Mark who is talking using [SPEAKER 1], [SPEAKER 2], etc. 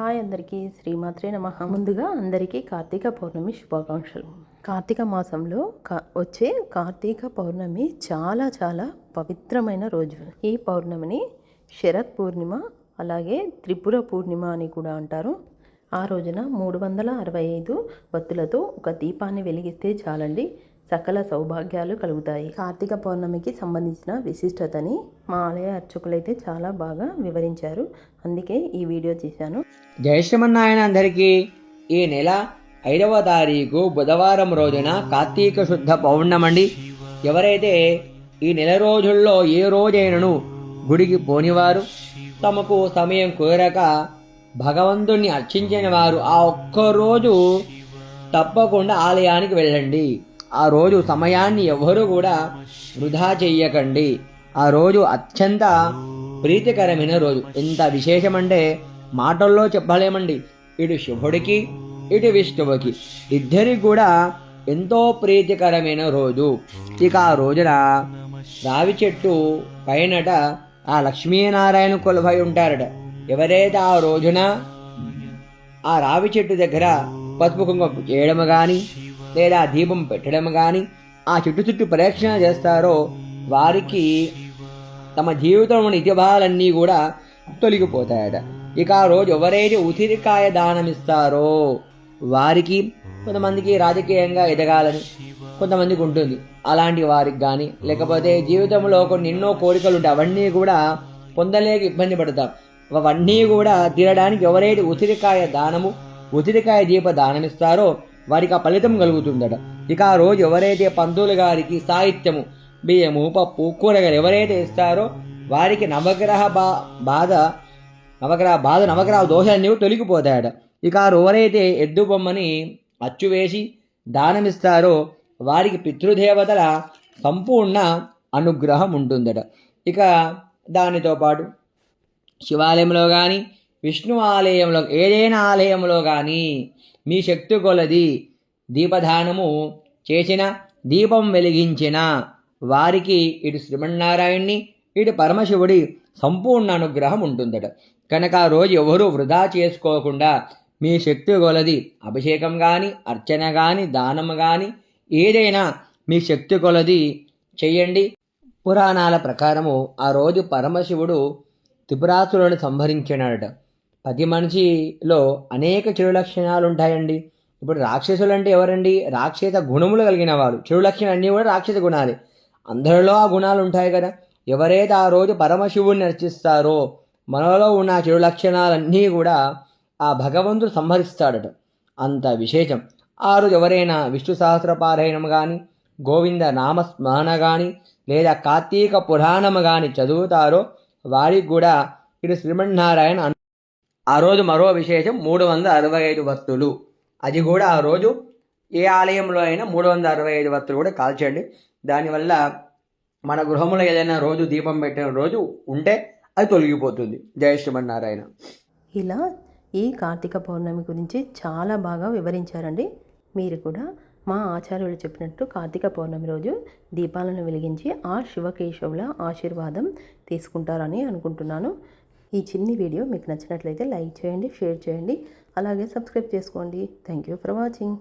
[SPEAKER 1] Hi అందరికీ శ్రీమాత్రే నమ. ముందుగా అందరికీ కార్తీక పౌర్ణమి శుభాకాంక్షలు. కార్తీక మాసంలో కా- వచ్చే కార్తీక పౌర్ణమి చాలా చాలా పవిత్రమైన రోజు. ఈ పౌర్ణమిని శరత్ పూర్ణిమ అలాగే త్రిపుర పూర్ణిమ అని కూడా అంటారు. ఆ రోజున మూడు వందల అరవై ఐదు వత్తులతో ఒక దీపాన్ని వెలిగిస్తే చాలండి. సకల సౌభాగ్యాలు కలుగుతాయి. కార్తీక పౌర్ణమికి సంబంధించిన విశిష్టతని మా ఆలయ అర్చకులైతే చాలా బాగా వివరించారు. అందుకే ఈ వీడియో చేశాను
[SPEAKER 2] జై అందరికీ. ఈ నెల ఐదవ తారీఖు బుధవారం రోజున కార్తీక శుద్ధ పౌర్ణమండి. ఎవరైతే ఈ నెల రోజుల్లో ఏ రోజైనను గుడికి పోనివారు తమకు సమయం కుదరక భగవంతుణ్ణి అర్చించిన వారు ఆ ఒక్క రోజు తప్పకుండా ఆలయానికి వెళ్ళండి. ఆ రోజు సమయాన్ని ఎవ్వరూ కూడా వృధా చెయ్యకండి. ఆ రోజు అత్యంత ప్రీతికరమైన రోజు. ఎంత విశేషమంటే మాటల్లో చెప్పలేమండి. ఇటు శుభుడికి ఇటు విష్ణువుకి. ఇద్దరికి కూడా ఎంతో ప్రీతికరమైన రోజు. ఇక ఆ రోజున రావి చెట్టు పైనట ఆ లక్ష్మీనారాయణ కొలువై ఉంటారట. ఎవరైతే ఆ రోజున ఆ రావి చెట్టు దగ్గర పసుపు కుంకుమ చేయడము కానీ లేదా దీపం పెట్టడం కానీ ఆ చుట్టు చుట్టూ ప్రదక్షిణ చేస్తారో వారికి తమ జీవితంలోని ఇతిభాలన్నీ కూడా తొలగిపోతాయట. ఇక ఆ రోజు ఎవరైతే ఉసిరికాయ దానం ఇస్తారో వారికి కొంతమందికి రాజకీయంగా ఎదగాలని కొంతమందికి ఉంటుంది. అలాంటి వారికి కానీ లేకపోతే జీవితంలో కొన్ని ఎన్నో కోరికలు ఉంటాయి అవన్నీ కూడా పొందలేక ఇబ్బంది పడతాం. అవన్నీ కూడా తీరడానికి ఎవరైతే ఉసిరికాయ దానము ఉసిరికాయ దీప దానమిస్తారో వారికి ఆ ఫలితం కలుగుతుందట. ఇక ఆ రోజు ఎవరైతే పంతులు గారికి సాహిత్యము బియ్యము పప్పు కూరగాయలు ఎవరైతే ఇస్తారో వారికి నవగ్రహ బా బాధ నవగ్రహ బాధ నవగ్రహ దోషాన్ని తొలగిపోతాయట. ఇక ఆ ఎవరైతే ఎద్దు బొమ్మని అచ్చు వేసి దానమిస్తారో వారికి పితృదేవతల సంపూర్ణ అనుగ్రహం ఉంటుందట. ఇక దానితో పాటు శివాలయంలో కానీ విష్ణు ఆలయంలో ఏదైనా ఆలయంలో కానీ మీ శక్తి కొలది దీపదానము చేసిన దీపం వెలిగించిన వారికి ఇటు శ్రీమన్నారాయణ్ణి ఇటు పరమశివుడి సంపూర్ణ అనుగ్రహం ఉంటుందట. కనుక ఆ రోజు ఎవరూ వృధా చేసుకోకుండా మీ శక్తి కొలది అభిషేకం కానీ అర్చన కానీ దానం కానీ ఏదైనా మీ శక్తి కొలది చెయ్యండి పురాణాల ప్రకారము ఆ రోజు పరమశివుడు త్రిపురాసులను సంహరించినాడట. ప్రతి మనిషిలో అనేక చెడు లక్షణాలు ఉంటాయండి ఇప్పుడు రాక్షసులు అంటే ఎవరండి? రాక్షస గుణములు కలిగిన వారు. చెడు లక్షణాలు అన్నీ కూడా రాక్షస గుణాలే. అందరిలో ఆ గుణాలు ఉంటాయి కదా. ఎవరైతే ఆ రోజు పరమశివుని నర్చిస్తారో మనలో ఉన్న చెడు లక్షణాలన్నీ కూడా ఆ భగవంతుడు సంహరిస్తాడట. అంత విశేషం. ఆ రోజు ఎవరైనా విష్ణు సహస్ర పారాయణం కానీ గోవింద నామస్మరణ కానీ లేదా కార్తీక పురాణం కానీ చదువుతారో వారికి కూడా ఇటు శ్రీమన్నారాయణ అను- ఆ రోజు మరో విశేషం మూడు వందల అరవై ఐదు వత్తులు. అది కూడా ఆ రోజు ఏ ఆలయంలో అయినా మూడు వందల అరవై ఐదు వత్తులు కూడా కాల్చండి దానివల్ల మన గృహంలో ఏదైనా రోజు దీపం పెట్టిన రోజు ఉంటే అది తొలగిపోతుంది. జయ శ్రీమన్నారాయణ.
[SPEAKER 1] ఇలా ఈ కార్తీక పౌర్ణమి గురించి చాలా బాగా వివరించారండి. మీరు కూడా మా ఆచార్యులు చెప్పినట్టు కార్తీక పౌర్ణమి రోజు దీపాలను వెలిగించి ఆ శివకేశవుల ఆశీర్వాదం తీసుకుంటారని అనుకుంటున్నాను. ఈ చిన్ని వీడియో మీకు నచ్చినట్లయితే లైక్ చేయండి షేర్ చేయండి. అలాగే సబ్స్క్రైబ్ చేసుకోండి. Thank you for watching